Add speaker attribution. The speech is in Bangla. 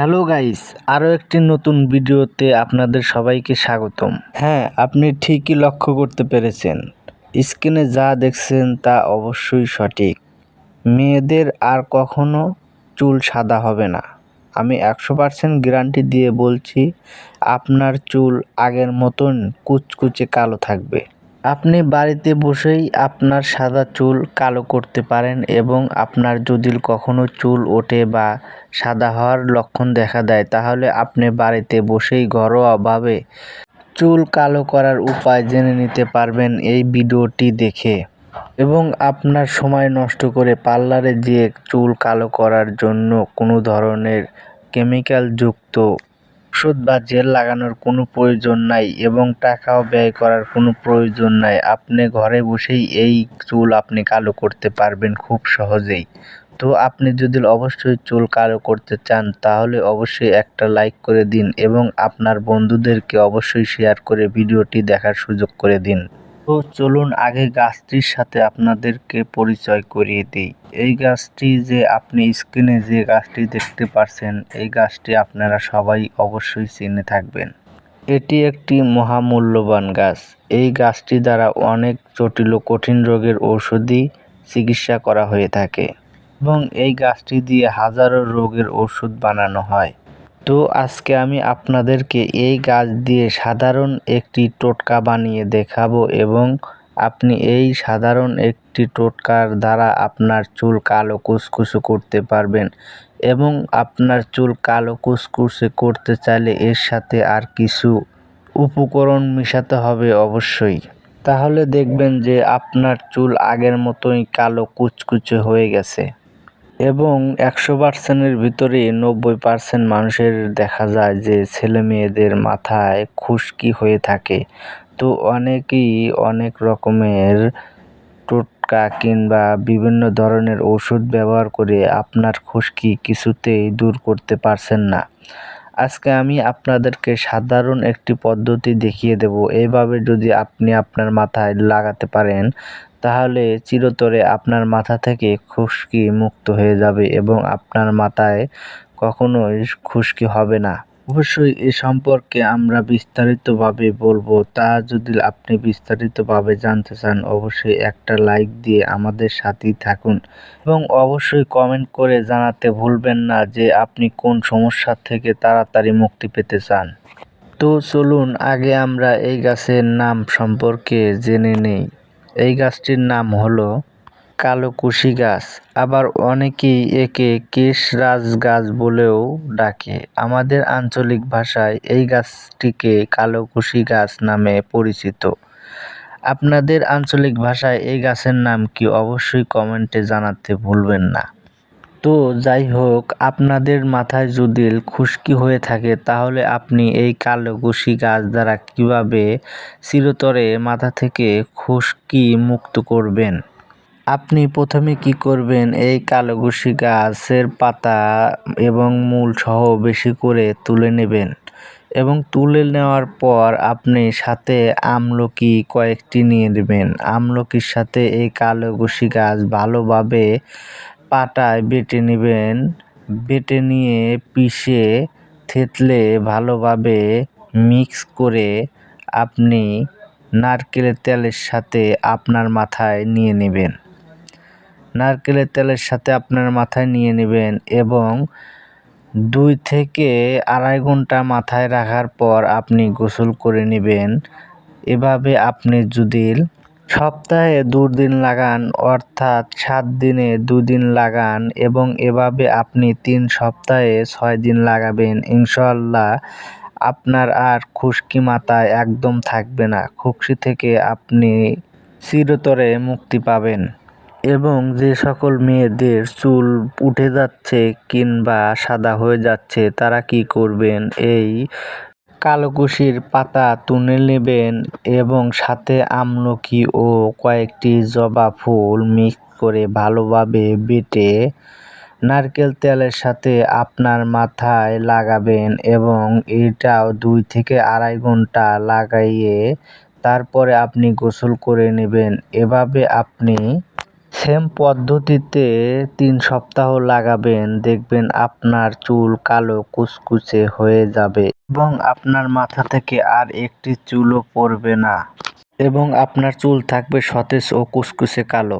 Speaker 1: হ্যালো গাইস আরও একটি নতুন ভিডিওতে আপনাদের সবাইকে স্বাগতম। হ্যাঁ আপনি ঠিকই লক্ষ্য করতে পেরেছেন। স্ক্রিনে যা দেখছেন তা অবশ্যই সঠিক। মেয়েদের আর কখনো চুল সাদা হবে না। আমি একশো পার্সেন্ট গ্যারান্টি দিয়ে বলছি, আপনার চুল আগের মতন কুচকুচে কালো থাকবে। আপনি বাড়িতে বসেই আপনার সাদা চুল কালো করতে পারেন এবং আপনার যদি কখনো চুল ওঠে বা সাদা হওয়ার লক্ষণ দেখা দেয়, তাহলে আপনি বাড়িতে বসেই ঘরোয়াভাবে চুল কালো করার উপায় জেনে নিতে পারবেন এই ভিডিওটি দেখে। এবং আপনার সময় নষ্ট করে পার্লারে যেয়ে চুল কালো করার জন্য কোনো ধরনের কেমিক্যালযুক্ত ওষুধ বা জেল লাগানোর কোনো প্রয়োজন নাই এবং টাকাও ব্যয় করার কোনো প্রয়োজন নাই। আপনি ঘরে বসেই এই চুল আপনি কালো করতে পারবেন খুব সহজেই। তো আপনি যদি অবশ্যই চুল কালো করতে চান, তাহলে অবশ্যই একটা লাইক করে দিন এবং আপনার বন্ধুদেরকে অবশ্যই শেয়ার করে ভিডিওটি দেখার সুযোগ করে দিন। তো চলুন আগে গাছটির সাথে আপনাদেরকে পরিচয় করিয়ে দিই। এই গাছটি যে আপনি স্ক্রিনে যে গাছটি দেখতে পাচ্ছেন এই গাছটি আপনারা সবাই অবশ্যই চিনে থাকবেন। এটি একটি মহামূল্যবান গাছ। এই গাছটি দ্বারা অনেক জটিল ও কঠিন রোগের ঔষধি চিকিৎসা করা হয়ে থাকে এবং এই গাছটি দিয়ে হাজারো রোগের ওষুধ বানানো হয়। তো আজকে আমি আপনাদেরকে এই গাছ দিয়ে সাধারণ একটি টোটকা বানিয়ে দেখাবো এবং আপনি এই সাধারণ একটি টোটকার দ্বারা আপনার চুল কালো কুচকুচে করতে পারবেন এবং আপনার চুল কালো কুচকুচে করতে চাইলে এর সাথে আর কিছু উপকরণ মেশাতে হবে অবশ্যই। তাহলে দেখবেন যে আপনার চুল আগের মতোই কালো কুচকুচে হয়ে গেছে। এবং একশো পার্সেন্টের ভিতরে নব্বই পার্সেন্ট মানুষের দেখা যায় যে ছেলে মেয়েদের মাথায় খুশকি হয়ে থাকে। তো অনেকেই অনেক রকমের টোটকা কিংবা বিভিন্ন ধরনের ওষুধ ব্যবহার করে আপনার খুশকি কিছুতেই দূর করতে পারছেন না। আজকে আমি আপনাদেরকে সাধারণ একটি পদ্ধতি দেখিয়ে দেব। এইভাবে যদি আপনি আপনার মাথায় লাগাতে পারেন তাহলে চিরতরে আপনার মাথা থেকে খুশকি মুক্ত হয়ে যাবে এবং আপনার মাথায় কখনোই খুশকি হবে না। অবশ্যই এ সম্পর্কে আমরা বিস্তারিতভাবে বলব। তা যদি আপনি বিস্তারিতভাবে জানতে চান, অবশ্যই একটা লাইক দিয়ে আমাদের সাথেই থাকুন এবং অবশ্যই কমেন্ট করে জানাতে ভুলবেন না যে আপনি কোন সমস্যা থেকে তাড়াতাড়ি মুক্তি পেতে চান। তো চলুন, আগে আমরা এই গাছের নাম সম্পর্কে জেনে নেই। এই গাছটির নাম হলো কালোকুশি গাছ। আবার অনেকেই একে কেশরাজ গাছ বলেও ডাকে। আমাদের আঞ্চলিক ভাষায় এই গাছটিকে কালোকুশি গাছ নামে পরিচিত। আপনাদের আঞ্চলিক ভাষায় এই গাছের নাম কি অবশ্যই কমেন্টে জানাতে ভুলবেন না। তো যাই হোক, আপনাদের মাথায় যদি খুশকি হয়ে থাকে, তাহলে আপনি এই কালো কুশি গাছ দ্বারা কীভাবে চিরতরে মাথা থেকে খুশকি মুক্ত করবেন? আপনি প্রথমে কি করবেন? এই কালোগুশি গাছের পাতা এবং মূল সহ বেশি করে তুলে নেবেন এবং তুলে নেওয়ার পর আপনি সাথে আমলকি কয়েকটি নিয়ে নেবেন। আমলকির সাথে এই কালোগুশি গাছ ভালোভাবে পাটায় বেটে নেবেন। বেটে নিয়ে পিষে, থেতলে ভালোভাবে মিক্স করে আপনি নারকেলের তেলের সাথে আপনার মাথায় নিয়ে নেবেন। নারকেলের তেলের সাথে আপনার মাথায় নিয়ে নেবেন এবং দুই থেকে আড়াই ঘণ্টা মাথায় রাখার পর আপনি গোসল করে নেবেন। এভাবে আপনি যদি সপ্তাহে দুদিন লাগান, অর্থাৎ সাত দিনে দুদিন লাগান এবং এভাবে আপনি তিন সপ্তাহে ছয় দিন লাগাবেন। ইনশাল্লাহ আপনার আর খুশকি মাথায় একদম থাকবে না। খুশকি থেকে আপনি চিরতরে মুক্তি পাবেন এবং যে সকল মেয়েদের চুল উঠে যাচ্ছে কিংবা সাদা হয়ে যাচ্ছে, তারা কি করবেন? এই কালোকুশির পাতা তুলে নেবেন এবং সাথে আমলকি ও কয়েকটি জবা ফুল মিক্স করে ভালোভাবে বেটে নারকেল তেলের সাথে আপনার মাথায় লাগাবেন এবং এটাও দুই থেকে আড়াই ঘণ্টা লাগাইয়ে তারপরে আপনি গোসল করে নেবেন। এভাবে আপনি সেম পদ্ধতিতে তিন সপ্তাহ লাগাবেন, দেখবেন আপনার চুল কালো কুচকুচে হয়ে যাবে এবং আপনার মাথা থেকে আর একটি চুলও পড়বে না এবং আপনার চুল থাকবে সতেজ ও কুচকুচে কালো।